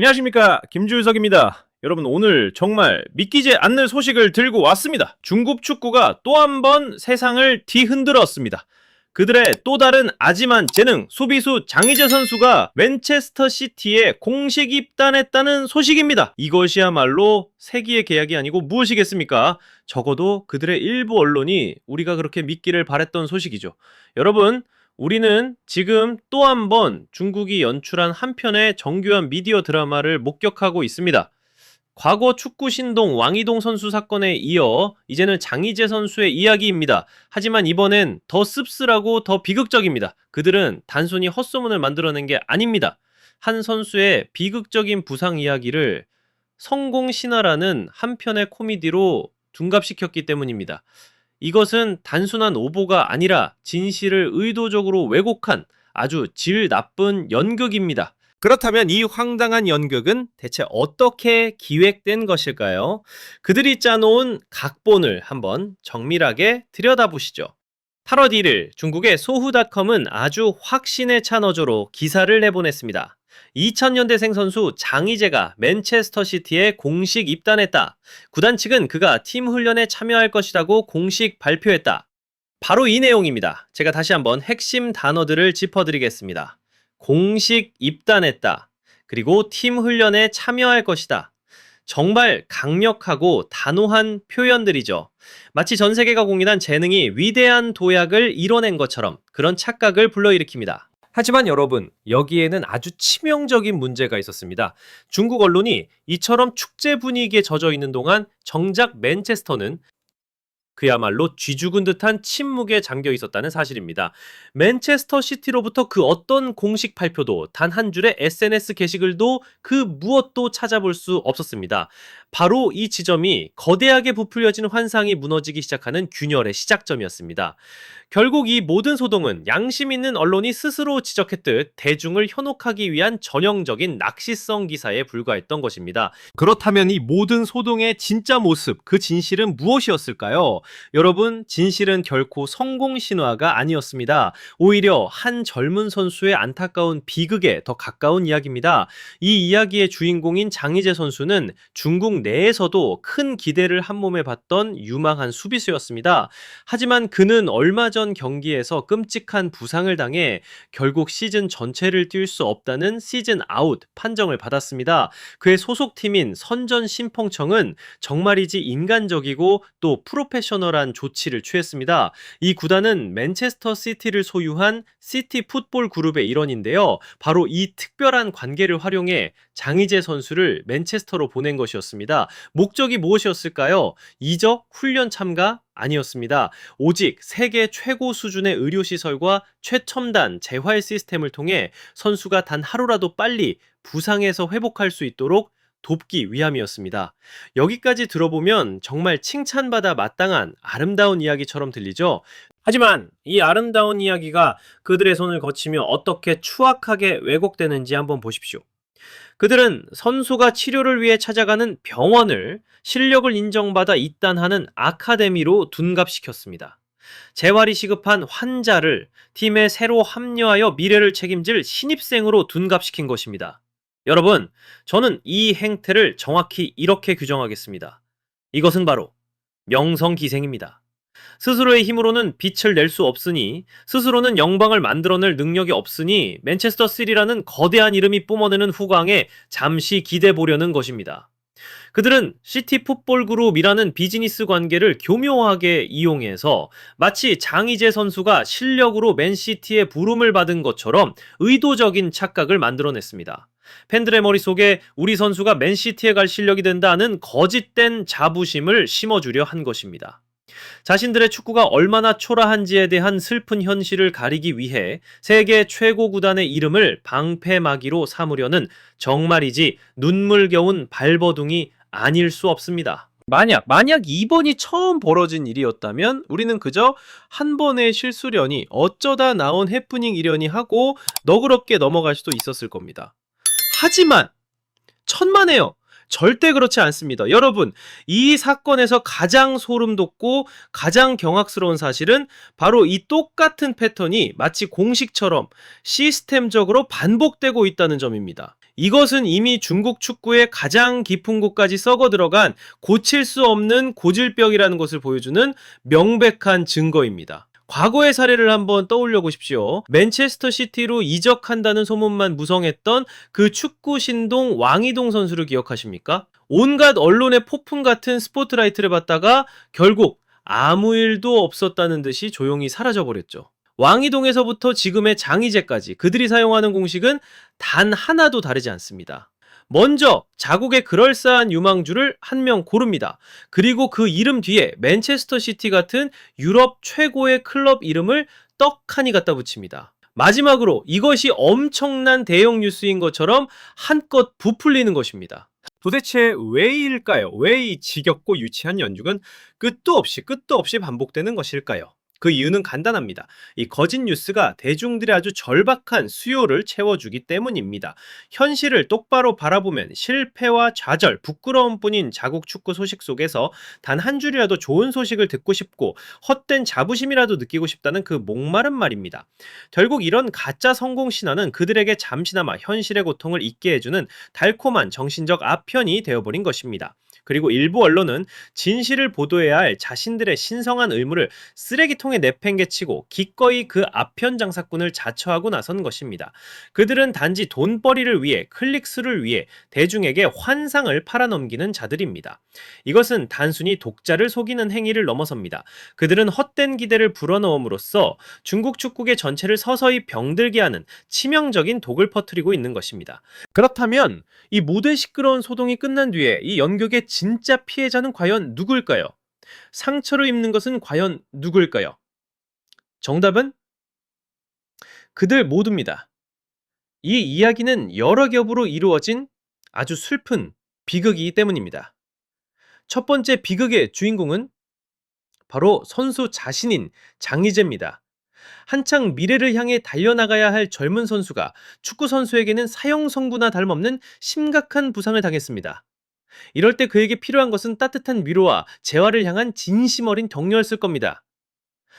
안녕하십니까 김주석입니다. 여러분 오늘 정말 믿기지 않는 소식을 들고 왔습니다. 중국 축구가 또 한 번 세상을 뒤흔들었습니다. 그들의 또 다른 아지만 재능 수비수 장희재 선수가 맨체스터 시티에 공식 입단했다는 소식입니다. 이것이야말로 세기의 계약이 아니고 무엇이겠습니까? 적어도 그들의 일부 언론이 우리가 그렇게 믿기를 바랬던 소식이죠. 여러분 우리는 지금 또 한 번 중국이 연출한 한 편의 정교한 미디어 드라마를 목격하고 있습니다. 과거 축구 신동 왕이동 선수 사건에 이어 이제는 장희재 선수의 이야기입니다. 하지만 이번엔 더 씁쓸하고 더 비극적입니다. 그들은 단순히 헛소문을 만들어낸 게 아닙니다. 한 선수의 비극적인 부상 이야기를 성공 신화라는 한 편의 코미디로 둔갑시켰기 때문입니다. 이것은 단순한 오보가 아니라 진실을 의도적으로 왜곡한 아주 질 나쁜 연극입니다. 그렇다면 이 황당한 연극은 대체 어떻게 기획된 것일까요? 그들이 짜놓은 각본을 한번 정밀하게 들여다보시죠. 8월 1일 중국의 소후닷컴은 아주 확신에 찬 어조로 기사를 내보냈습니다. 2000년대생 선수 장희재가 맨체스터 시티에 공식 입단했다. 구단 측은 그가 팀 훈련에 참여할 것이라고 공식 발표했다. 바로 이 내용입니다. 제가 다시 한번 핵심 단어들을 짚어드리겠습니다. 공식 입단했다. 그리고 팀 훈련에 참여할 것이다. 정말 강력하고 단호한 표현들이죠. 마치 전 세계가 공인한 재능이 위대한 도약을 이뤄낸 것처럼 그런 착각을 불러일으킵니다. 하지만 여러분, 여기에는 아주 치명적인 문제가 있었습니다. 중국 언론이 이처럼 축제 분위기에 젖어 있는 동안 정작 맨체스터는 그야말로 쥐죽은 듯한 침묵에 잠겨 있었다는 사실입니다. 맨체스터 시티로부터 그 어떤 공식 발표도 단 한 줄의 SNS 게시글도 그 무엇도 찾아볼 수 없었습니다. 바로 이 지점이 거대하게 부풀려진 환상이 무너지기 시작하는 균열의 시작점이었습니다. 결국 이 모든 소동은 양심 있는 언론이 스스로 지적했듯 대중을 현혹하기 위한 전형적인 낚시성 기사에 불과했던 것입니다. 그렇다면 이 모든 소동의 진짜 모습, 그 진실은 무엇이었을까요? 여러분, 진실은 결코 성공 신화가 아니었습니다. 오히려 한 젊은 선수의 안타까운 비극에 더 가까운 이야기입니다. 이 이야기의 주인공인 장희재 선수는 중국 내에서도 큰 기대를 한 몸에 받던 유망한 수비수였습니다. 하지만 그는 얼마 전 경기에서 끔찍한 부상을 당해 결국 시즌 전체를 뛸 수 없다는 시즌 아웃 판정을 받았습니다. 그의 소속팀인 선전 신펑청은 정말이지 인간적이고 또 프로페셔널 한 조치를 취했습니다. 이 구단은 맨체스터 시티를 소유한 시티 풋볼 그룹의 일원인데요. 바로 이 특별한 관계를 활용해 장희재 선수를 맨체스터로 보낸 것이었습니다. 목적이 무엇이었을까요? 이적, 훈련 참가, 아니었습니다. 오직 세계 최고 수준의 의료시설과 최첨단 재활 시스템을 통해 선수가 단 하루라도 빨리 부상에서 회복할 수 있도록 돕기 위함이었습니다. 여기까지 들어보면 정말 칭찬받아 마땅한 아름다운 이야기처럼 들리죠? 하지만 이 아름다운 이야기가 그들의 손을 거치며 어떻게 추악하게 왜곡되는지 한번 보십시오. 그들은 선수가 치료를 위해 찾아가는 병원을 실력을 인정받아 입단하는 아카데미로 둔갑시켰습니다. 재활이 시급한 환자를 팀에 새로 합류하여 미래를 책임질 신입생으로 둔갑시킨 것입니다. 여러분, 저는 이 행태를 정확히 이렇게 규정하겠습니다. 이것은 바로 명성기생입니다. 스스로의 힘으로는 빛을 낼 수 없으니 스스로는 영광을 만들어낼 능력이 없으니 맨체스터 시리라는 거대한 이름이 뿜어내는 후광에 잠시 기대 보려는 것입니다. 그들은 시티 풋볼 그룹이라는 비즈니스 관계를 교묘하게 이용해서 마치 장희재 선수가 실력으로 맨시티의 부름을 받은 것처럼 의도적인 착각을 만들어냈습니다. 팬들의 머릿속에 우리 선수가 맨시티에 갈 실력이 된다는 거짓된 자부심을 심어주려 한 것입니다. 자신들의 축구가 얼마나 초라한지에 대한 슬픈 현실을 가리기 위해 세계 최고 구단의 이름을 방패막이로 삼으려는 정말이지 눈물겨운 발버둥이 아닐 수 없습니다. 만약 만약 이번이 처음 벌어진 일이었다면 우리는 그저 한 번의 실수련이 어쩌다 나온 해프닝 이련이 하고 너그럽게 넘어갈 수도 있었을 겁니다. 하지만 천만에요. 절대 그렇지 않습니다. 여러분, 이 사건에서 가장 소름 돋고 가장 경악스러운 사실은 바로 이 똑같은 패턴이 마치 공식처럼 시스템적으로 반복되고 있다는 점입니다. 이것은 이미 중국 축구의 가장 깊은 곳까지 썩어 들어간 고칠 수 없는 고질병이라는 것을 보여주는 명백한 증거입니다. 과거의 사례를 한번 떠올려 보십시오. 맨체스터 시티로 이적한다는 소문만 무성했던 그 축구 신동 왕이동 선수를 기억하십니까? 온갖 언론의 폭풍 같은 스포트라이트를 받다가 결국 아무 일도 없었다는 듯이 조용히 사라져 버렸죠. 왕이동에서부터 지금의 장이제까지 그들이 사용하는 공식은 단 하나도 다르지 않습니다. 먼저 자국의 그럴싸한 유망주를 한 명 고릅니다. 그리고 그 이름 뒤에 맨체스터 시티 같은 유럽 최고의 클럽 이름을 떡하니 갖다 붙입니다. 마지막으로 이것이 엄청난 대형 뉴스인 것처럼 한껏 부풀리는 것입니다. 도대체 왜일까요? 왜 이 지겹고 유치한 연죽은 끝도 없이 끝도 없이 반복되는 것일까요? 그 이유는 간단합니다. 이 거짓 뉴스가 대중들의 아주 절박한 수요를 채워주기 때문입니다. 현실을 똑바로 바라보면 실패와 좌절, 부끄러움뿐인 자국 축구 소식 속에서 단 한 줄이라도 좋은 소식을 듣고 싶고 헛된 자부심이라도 느끼고 싶다는 그 목마른 말입니다. 결국 이런 가짜 성공 신화는 그들에게 잠시나마 현실의 고통을 잊게 해주는 달콤한 정신적 아편이 되어버린 것입니다. 그리고 일부 언론은 진실을 보도해야 할 자신들의 신성한 의무를 쓰레기통에 내팽개치고 기꺼이 그 아편 장사꾼을 자처하고 나선 것입니다. 그들은 단지 돈벌이를 위해 클릭수를 위해 대중에게 환상을 팔아넘기는 자들입니다. 이것은 단순히 독자를 속이는 행위를 넘어섭니다. 그들은 헛된 기대를 불어넣음으로써 중국 축구계 전체를 서서히 병들게 하는 치명적인 독을 퍼뜨리고 있는 것입니다. 그렇다면 이 모든 시끄러운 소동이 끝난 뒤에 이 연극의 진짜 피해자는 과연 누굴까요? 상처를 입는 것은 과연 누굴까요? 정답은 그들 모두입니다. 이 이야기는 여러 겹으로 이루어진 아주 슬픈 비극이기 때문입니다. 첫 번째 비극의 주인공은 바로 선수 자신인 장희재입니다. 한창 미래를 향해 달려나가야 할 젊은 선수가 축구 선수에게는 사형 선고나 다름없는 심각한 부상을 당했습니다. 이럴 때 그에게 필요한 것은 따뜻한 위로와 재활을 향한 진심 어린 격려였을 겁니다.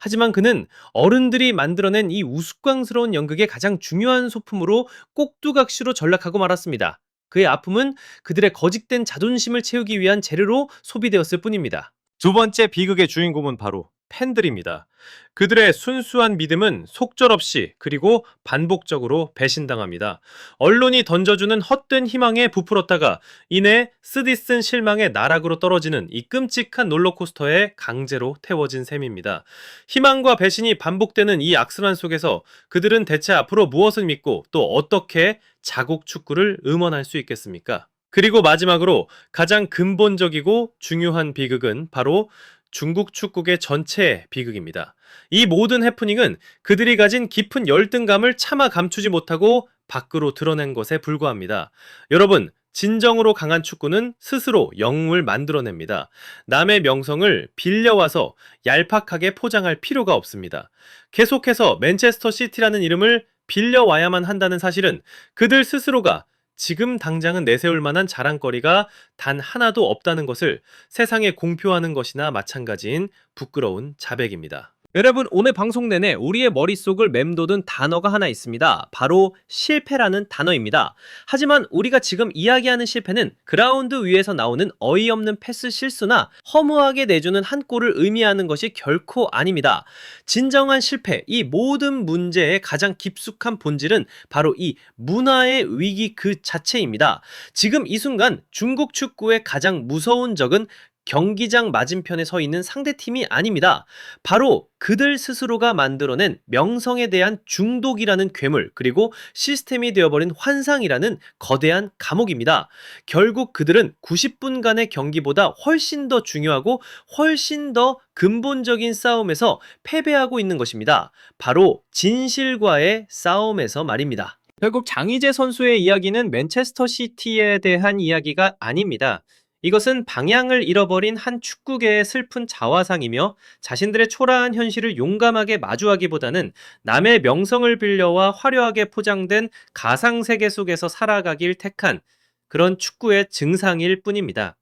하지만 그는 어른들이 만들어낸 이 우스꽝스러운 연극의 가장 중요한 소품으로 꼭두각시로 전락하고 말았습니다. 그의 아픔은 그들의 거짓된 자존심을 채우기 위한 재료로 소비되었을 뿐입니다. 두 번째 비극의 주인공은 바로 팬들입니다. 그들의 순수한 믿음은 속절없이 그리고 반복적으로 배신당합니다. 언론이 던져주는 헛된 희망에 부풀었다가 이내 쓰디쓴 실망의 나락으로 떨어지는 이 끔찍한 롤러코스터에 강제로 태워진 셈입니다. 희망과 배신이 반복되는 이 악순환 속에서 그들은 대체 앞으로 무엇을 믿고 또 어떻게 자국 축구를 응원할 수 있겠습니까? 그리고 마지막으로 가장 근본적이고 중요한 비극은 바로 중국 축구계 전체의 비극입니다. 이 모든 해프닝은 그들이 가진 깊은 열등감을 차마 감추지 못하고 밖으로 드러낸 것에 불과합니다. 여러분, 진정으로 강한 축구는 스스로 영웅을 만들어냅니다. 남의 명성을 빌려와서 얄팍하게 포장할 필요가 없습니다. 계속해서 맨체스터 시티라는 이름을 빌려와야만 한다는 사실은 그들 스스로가 지금 당장은 내세울 만한 자랑거리가 단 하나도 없다는 것을 세상에 공표하는 것이나 마찬가지인 부끄러운 자백입니다. 여러분 오늘 방송 내내 우리의 머릿속을 맴도는 단어가 하나 있습니다. 바로 실패라는 단어입니다. 하지만 우리가 지금 이야기하는 실패는 그라운드 위에서 나오는 어이없는 패스 실수나 허무하게 내주는 한 골을 의미하는 것이 결코 아닙니다. 진정한 실패, 이 모든 문제의 가장 깊숙한 본질은 바로 이 문화의 위기 그 자체입니다. 지금 이 순간 중국 축구의 가장 무서운 적은 경기장 맞은편에 서 있는 상대팀이 아닙니다. 바로 그들 스스로가 만들어낸 명성에 대한 중독이라는 괴물, 그리고 시스템이 되어버린 환상이라는 거대한 감옥입니다. 결국 그들은 90분간의 경기보다 훨씬 더 중요하고 훨씬 더 근본적인 싸움에서 패배하고 있는 것입니다. 바로 진실과의 싸움에서 말입니다. 결국 장희재 선수의 이야기는 맨체스터 시티에 대한 이야기가 아닙니다. 이것은 방향을 잃어버린 한 축구계의 슬픈 자화상이며 자신들의 초라한 현실을 용감하게 마주하기보다는 남의 명성을 빌려와 화려하게 포장된 가상세계 속에서 살아가길 택한 그런 축구의 증상일 뿐입니다.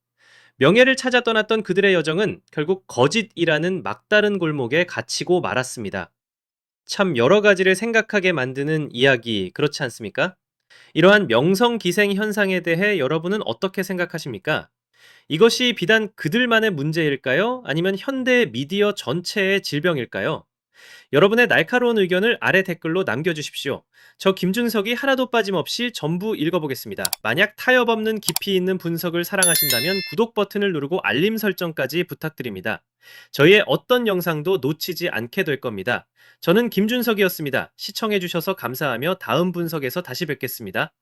명예를 찾아 떠났던 그들의 여정은 결국 거짓이라는 막다른 골목에 갇히고 말았습니다. 참 여러 가지를 생각하게 만드는 이야기, 그렇지 않습니까? 이러한 명성 기생 현상에 대해 여러분은 어떻게 생각하십니까? 이것이 비단 그들만의 문제일까요? 아니면 현대 미디어 전체의 질병일까요? 여러분의 날카로운 의견을 아래 댓글로 남겨주십시오. 저 김준석이 하나도 빠짐없이 전부 읽어보겠습니다. 만약 타협 없는 깊이 있는 분석을 사랑하신다면 구독 버튼을 누르고 알림 설정까지 부탁드립니다. 저희의 어떤 영상도 놓치지 않게 될 겁니다. 저는 김준석이었습니다. 시청해주셔서 감사하며 다음 분석에서 다시 뵙겠습니다.